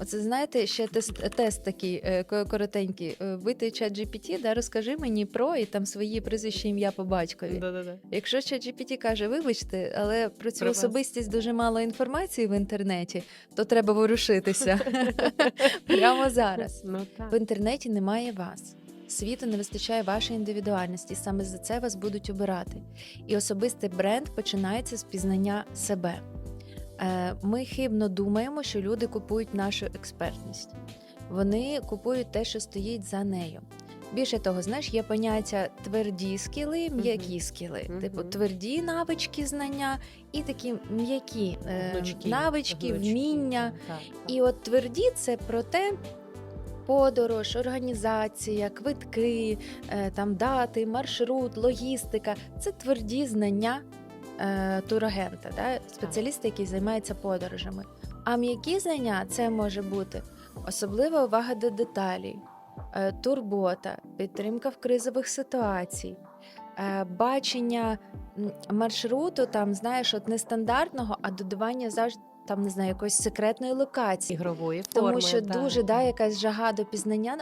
Оце знаєте, ще тест, тест такий е, ко- коротенький. Е, Вийти чат GPT, да, розкажи мені про і там свої прізвища ім'я по батькові. Да-да-да. Якщо чат GPT каже, вибачте, але про цю Про вас. особистість дуже мало інформації в інтернеті, то треба ворушитися прямо зараз. Ну, так. В інтернеті немає вас. Світу не вистачає вашої індивідуальності. Саме за це вас будуть обирати. І особистий бренд починається з пізнання себе. Е, Ми хибно думаємо, що люди купують нашу експертність. Вони купують те, що стоїть за нею. Більше того, знаєш, є поняття тверді скіли, м'які скіли. Мгм. Типу тверді навички, знання і такі м'які е, навички, гнучкі. вміння. Так. І от тверді це про те. Подорож, організація, квитки, е, там дати, маршрут, логістика це тверді знання е, турагента, да? спеціаліста, який займається подорожами. А м'які знання це може бути особлива увага до деталей, е, турбота, підтримка в кризових ситуацій, е, бачення маршруту, там знаєш, от не стандартного, а додавання завжди там не знаю якоїсь секретної локації. Ігрової форми. Тому що так. дуже да, якась жага до пізнання.